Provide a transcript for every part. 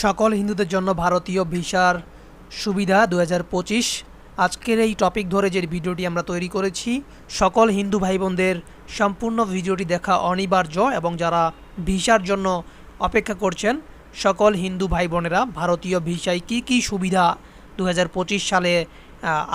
সকল হিন্দুদের জন্য ভারতীয় ভিসার সুবিধা দু হাজার পঁচিশ। আজকের এই টপিক ধরে যে ভিডিওটি আমরা তৈরি করেছি, সকল হিন্দু ভাই বোনদের সম্পূর্ণ ভিডিওটি দেখা অনিবার্য এবং যারা ভিসার জন্য অপেক্ষা করছেন, সকল হিন্দু ভাই বোনেরা ভারতীয় ভিসায় কি কি সুবিধা দু হাজার পঁচিশ সালে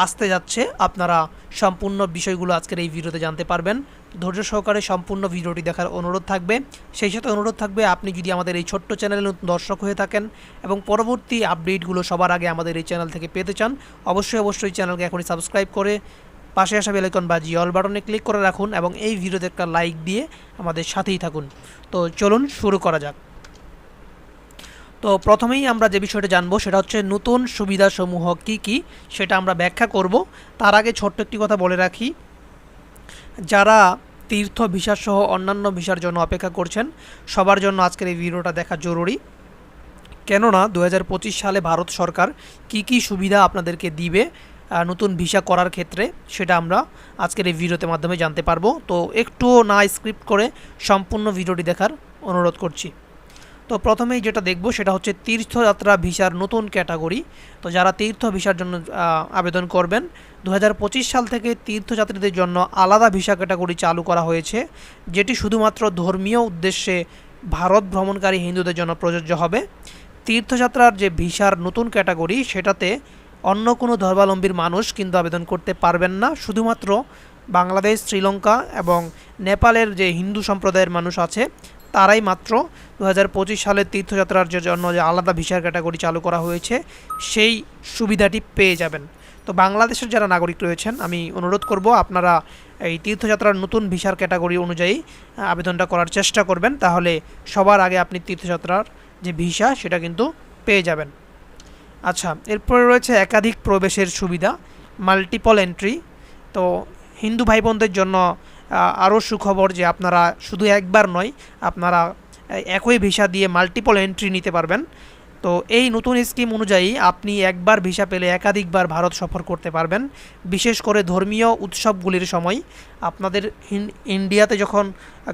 আসতে যাচ্ছে, আপনারা সম্পূর্ণ বিষয়গুলো আজকের এই ভিডিওতে জানতে পারবেন। ধৈর্য সহকারে সম্পূর্ণ ভিডিওটি দেখার অনুরোধ থাকবে। সেই সাথে অনুরোধ থাকবে, আপনি যদি আমাদের এই ছোট্ট চ্যানেলে দর্শক হয়ে থাকেন এবং পরবর্তী আপডেটগুলো সবার আগে আমাদের এই চ্যানেল থেকে পেতে চান, অবশ্যই অবশ্যই চ্যানেলকে এখনই সাবস্ক্রাইব করে পাশে আসা বেলাইকন বা জিঅল বাটনে ক্লিক করে রাখুন এবং এই ভিডিওতে একটা লাইক দিয়ে আমাদের সাথেই থাকুন। তো চলুন, শুরু করা যাক। তো প্রথমেই আমরা যে বিষয়টা জানব সেটা হচ্ছে নতুন সুবিধাসমূহ কি কি, সেটা আমরা ব্যাখ্যা করব। তার আগে ছোট্ট একটি কথা বলে রাখি যারা তীর্থ ভিসা সহ অন্যান্য ভিসার জন্য অপেক্ষা করছেন, সবার জন্য আজকের এই ভিডিওটা দেখা জরুরি। কেননা দু হাজার পঁচিশ সালে ভারত সরকার কি কি সুবিধা আপনাদেরকে দিবে নতুন ভিসা করার ক্ষেত্রে, সেটা আমরা আজকের এই ভিডিওতে মাধ্যমে জানতে পারব। তো একটুও না স্ক্রিপ্ট করে সম্পূর্ণ ভিডিওটি দেখার অনুরোধ করছি। তো প্রথমেই যেটা দেখব সেটা হচ্ছে তীর্থযাত্রা ভিসার নতুন ক্যাটাগরি। তো যারা তীর্থ ভিসার জন্য আবেদন করবেন দু হাজার পঁচিশ সাল থেকে তীর্থযাত্রীদের জন্য আলাদা ভিসা ক্যাটাগরি চালু করা হয়েছে, যেটি শুধুমাত্র ধর্মীয় উদ্দেশ্যে ভারত ভ্রমণকারী হিন্দুদের জন্য প্রযোজ্য হবে। তীর্থযাত্রার যে ভিসার নতুন ক্যাটাগরি, সেটাতে অন্য কোনো ধর্মাবলম্বীর মানুষ কিন্তু আবেদন করতে পারবেন না। শুধুমাত্র বাংলাদেশ, শ্রীলঙ্কা এবং নেপালের যে হিন্দু সম্প্রদায়ের মানুষ আছে তারাই মাত্র দু হাজার পঁচিশ সালের তীর্থযাত্রার জন্য যে আলাদা ভিসার ক্যাটাগরি চালু করা হয়েছে, সেই সুবিধাটি পেয়ে যাবেন। তো বাংলাদেশের যারা নাগরিক রয়েছেন, আমি অনুরোধ করব আপনারা এই তীর্থযাত্রার নতুন ভিসার ক্যাটাগরি অনুযায়ী আবেদনটা করার চেষ্টা করবেন, তাহলে সবার আগে আপনি তীর্থযাত্রার যে ভিসা, সেটা কিন্তু পেয়ে যাবেন। আচ্ছা এরপরে রয়েছে একাধিক প্রবেশের সুবিধা মাল্টিপল এন্ট্রি তো হিন্দু ভাই বোনদের জন্য আরও সুখবর যে আপনারা শুধু একবার নয়, আপনারা একই ভিসা দিয়ে মাল্টিপল এন্ট্রি নিতে পারবেন। তো এই নতুন স্কিম অনুযায়ী আপনি একবার ভিসা পেলে একাধিকবার ভারত সফর করতে পারবেন। বিশেষ করে ধর্মীয় উৎসবগুলির সময়। আপনাদের ইন্ডিয়াতে যখন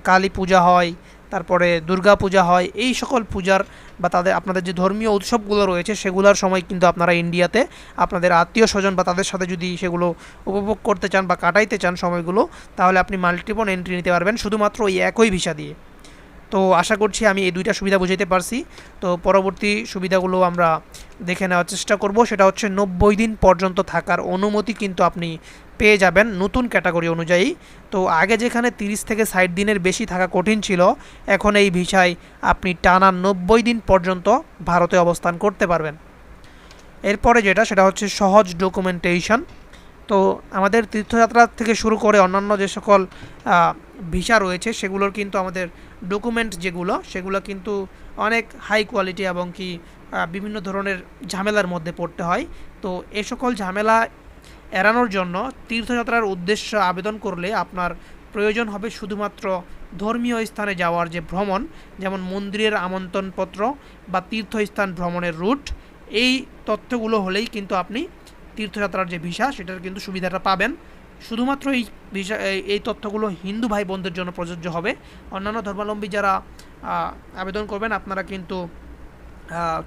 কালী পূজা হয় তারপরে দুর্গা পূজা হয়, এই সকল পূজার বা তাদের, আপনাদের যে ধর্মীয় উৎসবগুলো রয়েছে, সেগুলোর সময় কিন্তু আপনারা ইন্ডিয়াতে আপনাদের আত্মীয় স্বজন বা তাদের সাথে যদি সেগুলো উপভোগ করতে চান বা কাটাইতে চান সময়গুলো, তাহলে আপনি মাল্টিপল এন্ট্রি নিতে পারবেন, শুধুমাত্র ওই একই ভিসা দিয়ে। তো আশা করছি আমি এই দুইটা সুবিধা বুঝাইতে পারছি। তো পরবর্তী সুবিধাগুলো আমরা দেখে নেওয়ার চেষ্টা করব। সেটা হচ্ছে নব্বই দিন পর্যন্ত থাকার অনুমতি কিন্তু আপনি পেয়ে যাবেন নতুন ক্যাটাগরি অনুযায়ী। তো আগে যেখানে তিরিশ থেকে ষাট দিনের বেশি থাকা কঠিন ছিল, এখন এই ভিসায় আপনি টানা নব্বই দিন পর্যন্ত ভারতে অবস্থান করতে পারবেন। এরপরে যেটা, সেটা হচ্ছে সহজ ডকুমেন্টেশন তো আমাদের তীর্থযাত্রা থেকে শুরু করে অন্যান্য যে সকল ভিসা রয়েছে, সেগুলোর কিন্তু আমাদের ডকুমেন্ট যেগুলো, সেগুলো কিন্তু অনেক হাই কোয়ালিটি এবং কি বিভিন্ন ধরনের ঝামেলার মধ্যে পড়তে হয়। তো এ সকল ঝামেলা এড়ানোর জন্য তীর্থযাত্রার উদ্দেশ্য আবেদন করলে আপনার প্রয়োজন হবে শুধুমাত্র ধর্মীয় স্থানে যাওয়ার যে ভ্রমণ, যেমন মন্দিরের আমন্ত্রণপত্র বা তীর্থস্থান ভ্রমণের রুট এই তথ্যগুলো হলেই কিন্তু আপনি তীর্থযাত্রার যে ভিসা সেটার কিন্তু সুবিধাটা পাবেন। শুধুমাত্র এই ভিসা এই- তথ্যগুলো হিন্দু ভাই বোনদের জন্য প্রযোজ্য হবে। অন্যান্য ধর্মাবলম্বী যারা আবেদন করবেন, আপনারা কিন্তু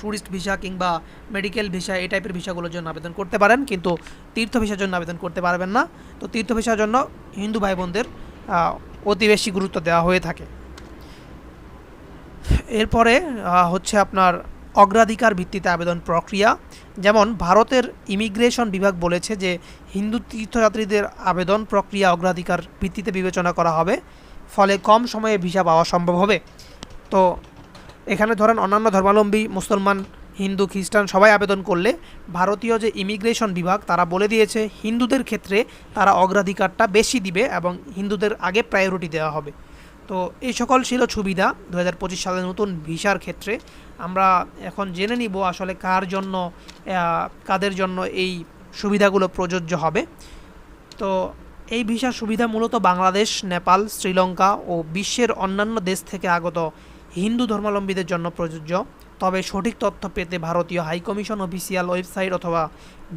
ট্যুরিস্ট ভিসা কিংবা মেডিকেল ভিসা এই টাইপের ভিসাগুলোর জন্য আবেদন করতে পারেন, কিন্তু তীর্থ ভিসার জন্য আবেদন করতে পারবেন না। তো তীর্থ ভিসার জন্য হিন্দু ভাই বোনদের অতি বেশি গুরুত্ব দেওয়া হয়ে থাকে। এরপরে হচ্ছে আপনার অগ্রাধিকার ভিত্তিতে আবেদন প্রক্রিয়া। যেমন ভারতের ইমিগ্রেশন বিভাগ বলেছে যে, হিন্দু তীর্থযাত্রীদের আবেদন প্রক্রিয়া অগ্রাধিকার ভিত্তিতে বিবেচনা করা হবে, ফলে কম সময়ে ভিসা পাওয়া সম্ভব হবে। তো এখানে ধরেন অন্যান্য ধর্মাবলম্বী, মুসলমান, হিন্দু, খ্রিস্টান সবাই আবেদন করলে ভারতীয় যে ইমিগ্রেশন বিভাগ, তারা বলে দিয়েছে হিন্দুদের ক্ষেত্রে তারা অগ্রাধিকারটা বেশি দিবে এবং হিন্দুদের আগে প্রায়োরিটি দেওয়া হবে। তো এই সকল ছিল সুবিধা দু হাজার পঁচিশ সালে নতুন ভিসার ক্ষেত্রে। আমরা এখন জেনে নিব আসলে কার জন্য কাদের জন্য এই সুবিধাগুলো প্রযোজ্য হবে। তো এই ভিসার সুবিধা মূলত বাংলাদেশ, নেপাল, শ্রীলঙ্কা ও বিশ্বের অন্যান্য দেশ থেকে আগত হিন্দু ধর্মাবলম্বীদের জন্য প্রযোজ্য। তবে সঠিক তথ্য পেতে ভারতীয় হাইকমিশন অফিসিয়াল ওয়েবসাইট অথবা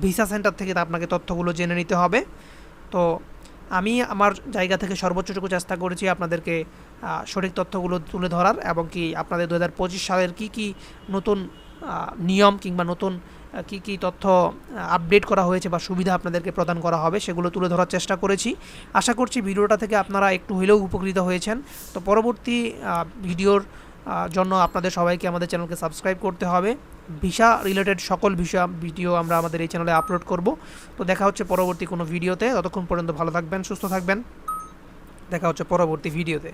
ভিসা সেন্টার থেকে আপনাকে তথ্যগুলো জেনে নিতে হবে। তো আমি আমার জায়গা থেকে সর্বোচ্চটুকু চেষ্টা করেছি আপনাদেরকে সঠিক তথ্যগুলো তুলে ধরার এবং কি আপনাদের দু হাজার পঁচিশ সালের কী কী নতুন নিয়ম কিংবা নতুন কী কী তথ্য আপডেট করা হয়েছে বা সুবিধা আপনাদেরকে প্রদান করা হবে সেগুলো তুলে ধরার চেষ্টা করেছি। আশা করছি ভিডিওটা থেকে আপনারা একটু হলেও উপকৃত হয়েছেন। তো পরবর্তী ভিডিওর জন্য আপনাদের সবাইকে আমাদের চ্যানেলকে সাবস্ক্রাইব করতে হবে। ভিসা রিলেটেড সকল ভিসা ভিডিও আমরা আমাদের এই চ্যানেলে আপলোড করব। তো দেখা হচ্ছে পরবর্তী কোনো ভিডিওতে। ততক্ষণ পর্যন্ত ভালো থাকবেন, সুস্থ থাকবেন। দেখা হচ্ছে পরবর্তী ভিডিওতে।